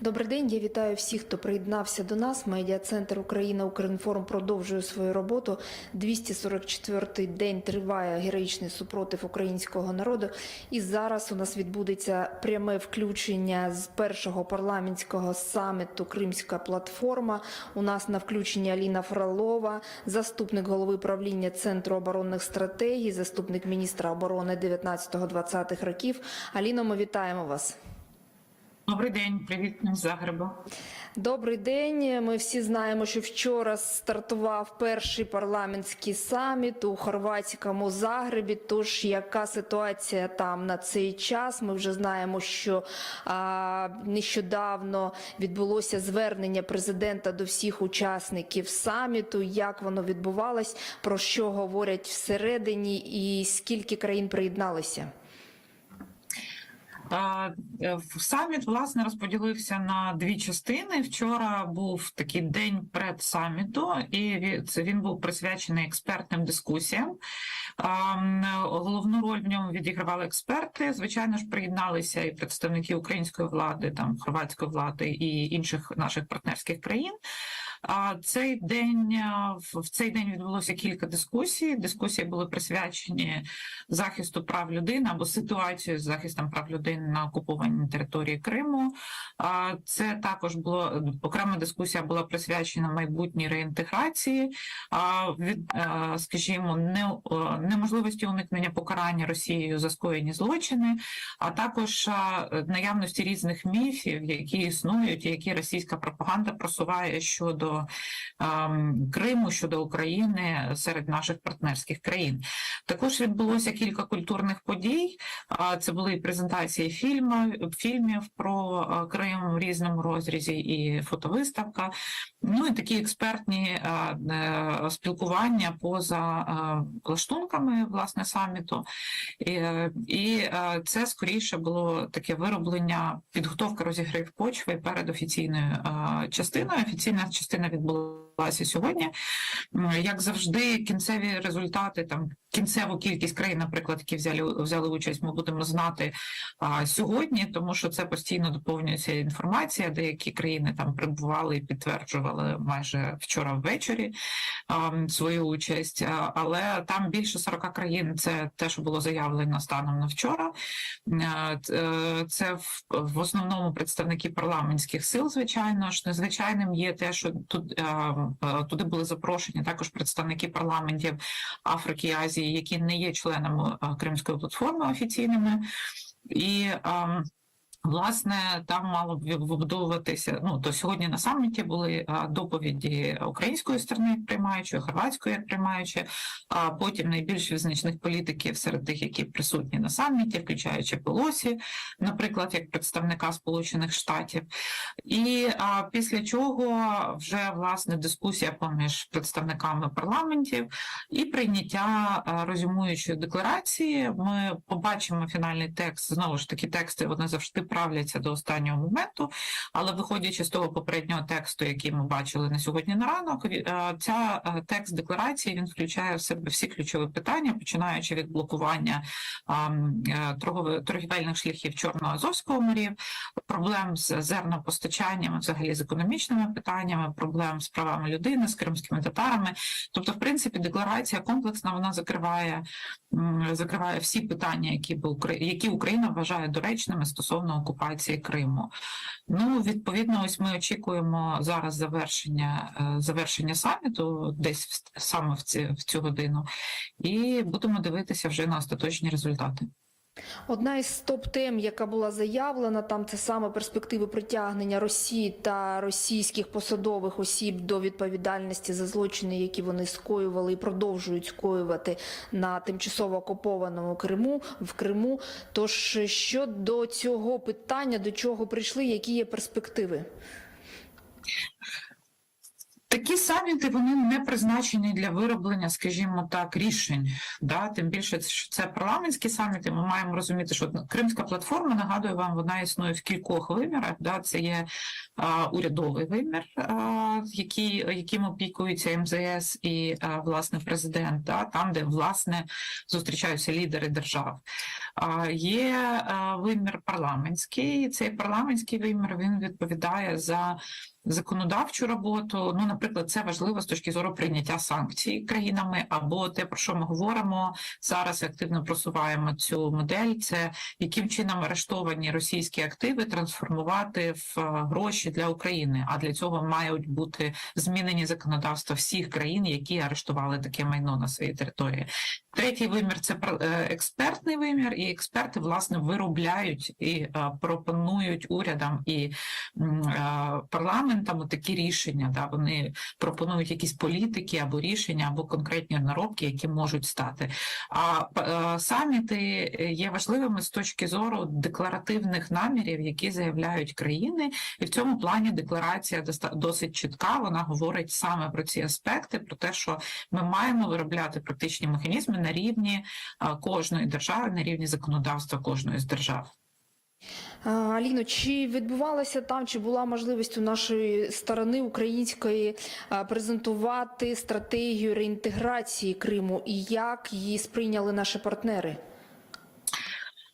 Добрий день. Я вітаю всіх, хто приєднався до нас. Медіа-центр Україна Укрінформ продовжує свою роботу. 244-й день триває героїчний супротив українського народу. І зараз у нас відбудеться пряме включення з першого парламентського саміту Кримська платформа. У нас на включенні Аліна Фролова, заступник голови правління Центру оборонних стратегій, заступник міністра оборони 19-20 років. Аліно, ми вітаємо вас. Добрий день, привіт з Загреба. Добрий день. Ми всі знаємо, що вчора стартував перший парламентський саміт у хорватському Загребі. Тож яка ситуація там на цей час? Ми вже знаємо, що а, нещодавно відбулося звернення президента до всіх учасників саміту. Як воно відбувалось, про що говорять всередині, і скільки країн приєдналися? А, е, Саміт власне розподілився на дві частини. Вчора був такий день перед саміту, і це він був присвячений експертним дискусіям. Головну роль в ньому відігравали експерти. Звичайно ж, приєдналися і представники української влади, там хорватської влади і інших наших партнерських країн. Цей день в цей день відбулося кілька дискусій. Дискусії були присвячені захисту прав людини або ситуацію з захистом прав людини на окупованій території Криму. Це також було окрема дискусія була присвячена майбутній реінтеграції, від, скажімо, не, неможливості уникнення покарання Росією за скоєні злочини, а також наявності різних міфів, які існують, які російська пропаганда просуває щодо ем, Криму, щодо України серед наших партнерських країн. Також відбулося кілька культурних подій. Це були презентації фільму, фільмів про Крим в різному розрізі, і фотовиставка. Ну і такі експертні е, спілкування поза лаштунками власне саміту. І, е, е, це скоріше було таке вироблення, підготовка розігрів почви перед офіційною е, частиною. Офіційна частина як була відбулася сьогодні. Як завжди, кінцеві результати там. Кінцеву кількість країн, наприклад, які взяли взяли участь, ми будемо знати а, сьогодні, тому що це постійно доповнюється інформація. Деякі країни там прибували і підтверджували майже вчора ввечері а, свою участь. А, але там більше 40 країн. Це те, що було заявлено станом на вчора. Е, е, Це в, в основному представники парламентських сил. Звичайно ж, незвичайним є те, що тут е, туди були запрошені також представники парламентів Африки і Азії, які не є членами е, Кримської платформи офіційними. І ем, Власне, там мало б вибудовуватися. Ну то сьогодні на саміті були доповіді української сторони, як приймаючої, хорватської як приймаючої, а потім найбільш визначних політиків серед тих, які присутні на саміті, включаючи Пелосі, наприклад, як представника Сполучених Штатів. І а, після чого вже власне дискусія поміж представниками парламентів і прийняття резюмуючої декларації. Ми побачимо фінальний текст. Знову ж таки, тексти вони завжди правляться до останнього моменту. Але виходячи з того попереднього тексту, який ми бачили на сьогодні на ранок, е, ця е, текст декларації він включає в себе всі ключові питання, починаючи від блокування е, торгівельних шляхів Чорного-Азовського морів, проблем з зернопостачанням, взагалі з економічними питаннями, проблем з правами людини, з кримськими татарами. Тобто, в принципі, декларація комплексна, вона закриває, закриває всі питання, які які Україна вважає доречними стосовно окупації Криму. Ну, відповідно, ось ми очікуємо зараз завершення е, завершення саміту, десь саме в ці в цю годину, і будемо дивитися вже на остаточні результати. Одна із топ-тем, яка була заявлена, там це саме перспективи притягнення Росії та російських посадових осіб до відповідальності за злочини, які вони скоювали і продовжують скоювати на тимчасово окупованому Криму в Криму. Тож щодо цього питання, до чого прийшли, які є перспективи? Такі саміти вони не призначені для вироблення, скажімо так, рішень. Да? Тим більше, що це парламентські саміти. Ми маємо розуміти, що Кримська платформа, нагадую вам, вона існує в кількох вимірах. Да? Це є а, урядовий вимір, а, який, яким опікується МЗС і а, власне президент, да? там, де власне зустрічаються лідери держав. А, є а, вимір парламентський. Цей парламентський вимір він відповідає за законодавчу роботу. Ну, наприклад, це важливо з точки зору прийняття санкцій країнами, або те, про що ми говоримо зараз, активно просуваємо цю модель. Це яким чином арештовані російські активи трансформувати в е, гроші для України. А для цього мають бути змінені законодавства всіх країн, які арештували таке майно на своїй території. Третій вимір це е, експертний вимір, і експерти власне виробляють і е, пропонують урядам і м, е, парламентам такі рішення. Да, вони пропонують якісь політики або рішення, або конкретні наробки, які можуть стати. А е, саміти є важливими з точки зору декларативних намірів, які заявляють країни, і в цьому плані декларація досить чітка. Вона говорить саме про ці аспекти, про те, що ми маємо виробляти практичні механізми на рівні кожної держави, на рівні законодавства кожної з держав. А, Аліно, чи відбувалося там, чи була можливість у нашої сторони української презентувати стратегію реінтеграції Криму і як її сприйняли наші партнери?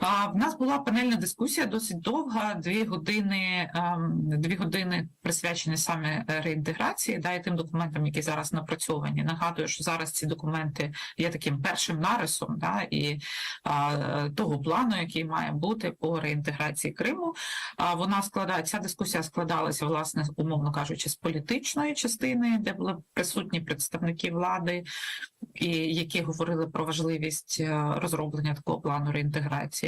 В нас була панельна дискусія досить довга, дві години, ем, дві години присвячені саме е, реінтеграції, да, і тим документам, які зараз напрацьовані. Нагадую, що зараз ці документи є таким першим нарисом, да, і а, е, того плану, який має бути по реінтеграції Криму. А вона складає ця дискусія складалася, власне, умовно кажучи, з політичної частини, де були присутні представники влади, і які говорили про важливість е, розроблення такого плану реінтеграції.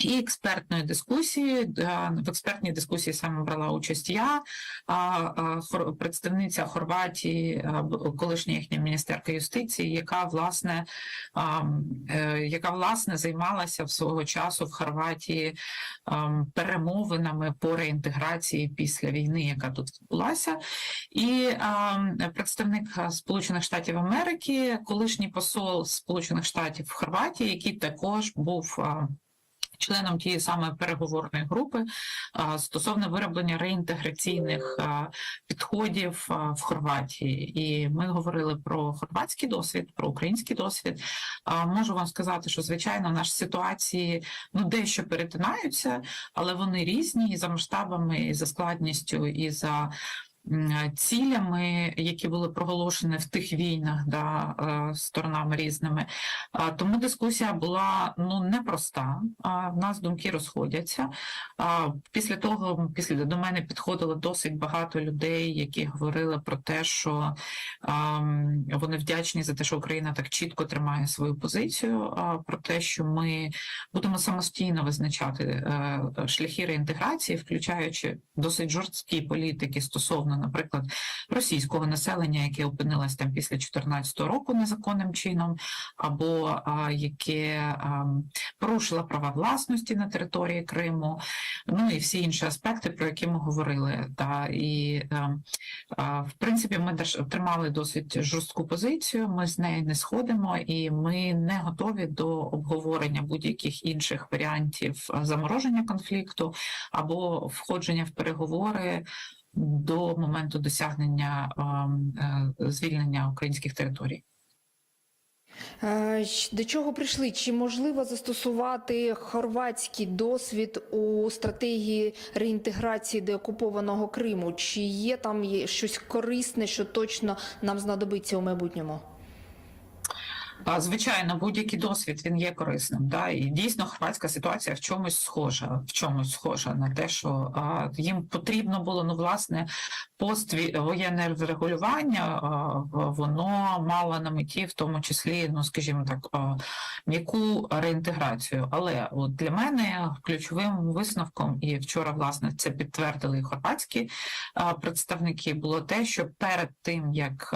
І експертної дискусії е, в експертній дискусії саме брала участь я, представниця Хорватії, колишня їхня міністерка юстиції, яка власне е, яка власне займалася в свого часу в Хорватії перемовинами по реінтеграції після війни, яка тут відбулася, і представник Сполучених Штатів Америки, колишній посол Сполучених Штатів в Хорватії, який також був. Членом тієї самої переговорної групи стосовно вироблення реінтеграційних підходів в Хорватії. І ми говорили про хорватський досвід, про український досвід. Можу вам сказати, що звичайно в нашій ситуації ну дещо перетинаються, але вони різні і за масштабами, і за складністю, і за цілями, які були проголошені в тих війнах, да, е, сторонами різними. Тому дискусія була ну непроста. В нас думки розходяться. Після того, після до мене підходило досить багато людей, які говорили про те, що вони вдячні за те, що Україна так чітко тримає свою позицію, про те, що ми будемо самостійно визначати е, шляхи реінтеграції, включаючи досить жорсткі політики стосовно, наприклад, російського населення, яке опинилось там після 2014 року незаконним чином, або а, яке а, порушило права власності на території Криму, ну і всі інші аспекти, про які ми говорили. Та і а, в принципі ми тримали досить жорстку позицію. Ми з неї не сходимо, і ми не готові до обговорення будь-яких інших варіантів замороження конфлікту або входження в переговори. До моменту досягнення ем, е, звільнення українських територій. Е, До чого прийшли? Чи можливо застосувати хорватський досвід у стратегії реінтеграції деокупованого Криму? Чи є там щось корисне, що точно нам знадобиться у майбутньому? Звичайно, будь-який досвід він є корисним. Да? І дійсно хорватська ситуація в чомусь схожа, в чомусь схожа на те, що їм потрібно було ну власне поствоєнне врегулювання, воно мало на меті, в тому числі, ну скажімо так, м'яку реінтеграцію. Але от для мене ключовим висновком, і вчора власне це підтвердили і хорватські представники, було те, що перед тим як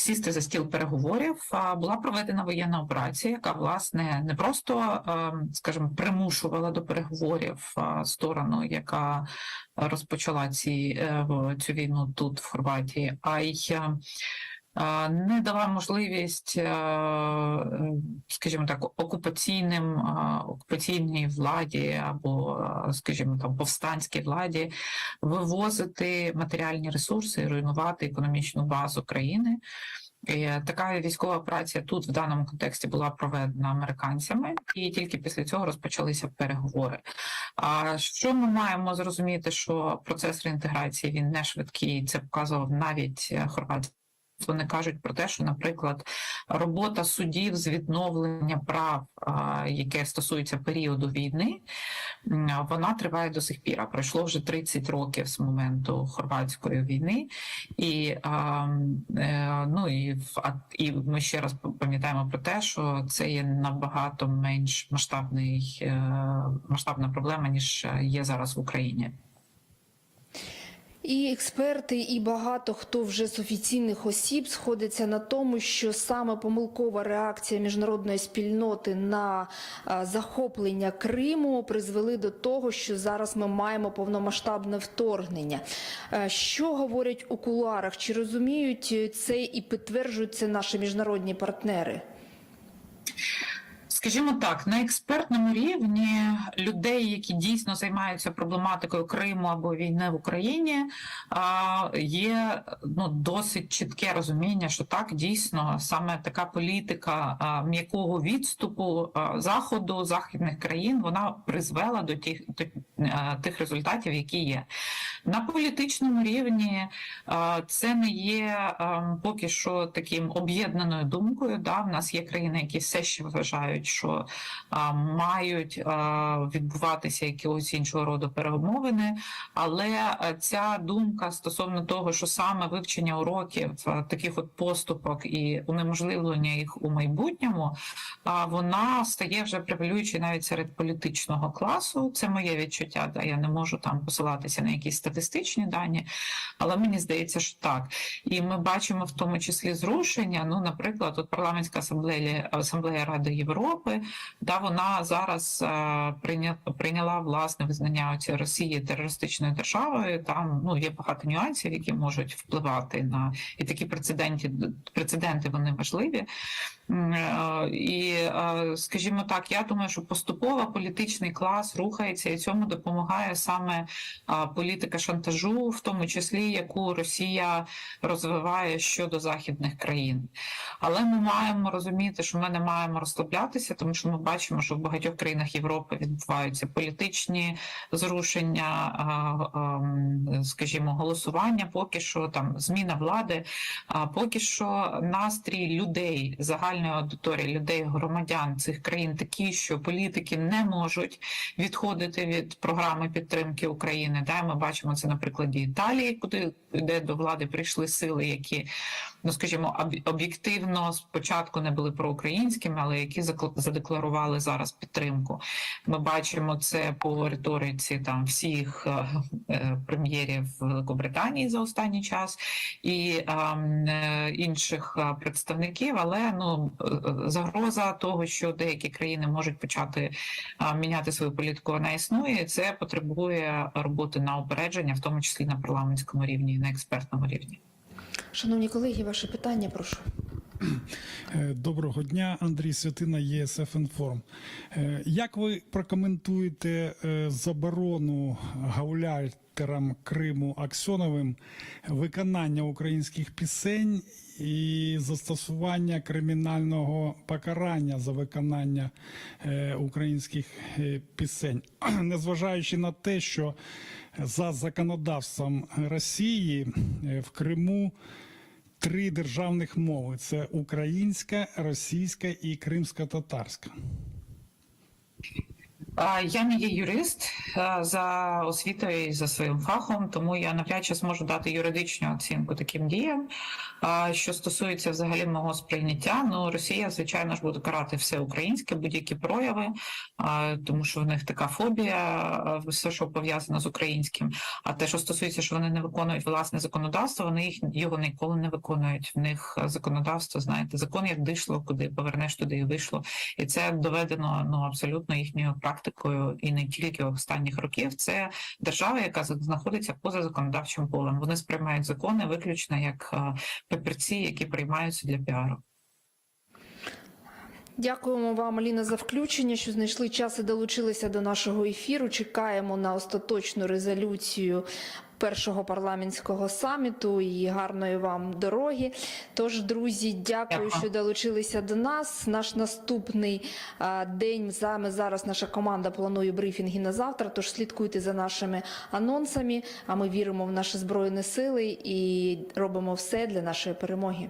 сісти за стіл переговорів, була проведена воєнна операція, яка власне не просто, ем, скажімо, примушувала до переговорів сторону, яка розпочала ці е, цю війну тут, в Хорватії, а й е, е, не дала можливість, е, е, скажімо так, окупаційним окупаційній владі або, е, скажімо, там повстанській владі вивозити матеріальні ресурси, руйнувати економічну базу країни. І така військова операція тут в даному контексті була проведена американцями, і тільки після цього розпочалися переговори. А що ми маємо зрозуміти, що процес реінтеграції він не швидкий. Це показував навіть хорватський. Вони кажуть про те, що, наприклад, робота судів з відновлення прав, яке стосується періоду війни, вона триває до сих пір. Пройшло вже 30 років з моменту хорватської війни, і е, ну і і ми ще раз пам'ятаємо про те, що це є набагато менш масштабний е, масштабна проблема ніж є зараз в Україні. І експерти, і багато хто вже з офіційних осіб сходиться на тому, що саме помилкова реакція міжнародної спільноти на захоплення Криму призвели до того, що зараз ми маємо повномасштабне вторгнення. Е, Що говорять у кулуарах? Чи розуміють це і підтверджують це наші міжнародні партнери? Скажімо так, на експертному рівні людей, які дійсно займаються проблематикою Криму або війни в Україні, є ну досить чітке розуміння, що так дійсно саме така політика м'якого відступу заходу західних країн вона призвела до тих тих результатів, які є на політичному рівні. Це не є поки що таким об'єднаною думкою. Да, в нас є країни, які все ще вважають, що а, мають а, відбуватися якогось іншого роду перемовини, але ця думка стосовно того, що саме вивчення уроків таких от поступок і унеможливлення їх у майбутньому, а, вона стає вже превалюючою навіть серед політичного класу. Це моє відчуття. Да, я не можу там посилатися на якісь статистичні дані, але мені здається, що так. І ми бачимо в тому числі зрушення. Ну, наприклад, от парламентська асамблея асамблея Ради Європи, да вона зараз е, прийня, прийняла власне визнання цієї Росії терористичною державою. Там ну є багато нюансів, які можуть впливати на і такі прецеденти прецеденти вони важливі. Е, І, е, скажімо так, я думаю, що поступово політичний клас рухається, і цьому допомагає саме політика шантажу, в тому числі яку Росія розвиває щодо західних країн. Але ми маємо розуміти, що ми не маємо розслаблятися, тому що ми бачимо, що в багатьох країнах Європи відбуваються політичні зрушення, скажімо, голосування. Поки що там зміна влади, поки що настрій людей загальної аудиторії, людей, громадян цих країн такі, що політики не можуть відходити від програми підтримки України. Да, ми бачимо це на прикладі Італії, куди де до влади прийшли сили, які ну скажімо, об'єктивно спочатку не були проукраїнськими, але які задекларували зараз підтримку. Ми бачимо це по риториці там всіх е, е, прем'єрів Великобританії за останній час і е, інших представників. Але ну загроза того, що деякі країни можуть почати міняти свою політику, вона існує. Це потребує роботи на упередження, в тому числі на парламентському рівні, на експертному рівні. Шановні колеги, ваше питання, прошу. Е, Доброго дня, Андрій Святина, ЄСФ Інформ. Е, Як ви прокоментуєте е, заборону гауляйтерам Криму Аксьоновим виконання українських пісень і застосування кримінального покарання за виконання українських пісень, незважаючи на те, що за законодавством Росії в Криму три державних мови: це українська, російська і кримсько-татарська. Я не є юрист за освітою і за своїм фахом, тому я навряд чи зможу дати юридичну оцінку таким діям. Що стосується взагалі мого сприйняття, ну Росія, звичайно ж, буде карати все українське, будь-які прояви, тому що в них така фобія, все, що пов'язано з українським. А те, що стосується, що вони не виконують власне законодавство, вони їх його ніколи не виконують. В них законодавство, знаєте, закон як дійшло, куди повернеш, туди і вийшло. І це доведено ну абсолютно їхньою практикою, і не тільки останніх років. Це держава, яка знаходиться поза законодавчим полем. Вони сприймають закони виключно як е, папірці, які приймаються для піару. Дякуємо вам, Аліна, за включення, що знайшли час і долучилися до нашого ефіру. Чекаємо на остаточну резолюцію першого парламентського саміту і гарної вам дороги. Тож, друзі, дякую, що долучилися до нас. Наш наступний день саме зараз наша команда планує брифінги на завтра. Тож слідкуйте за нашими анонсами. А ми віримо в наші збройні сили і робимо все для нашої перемоги.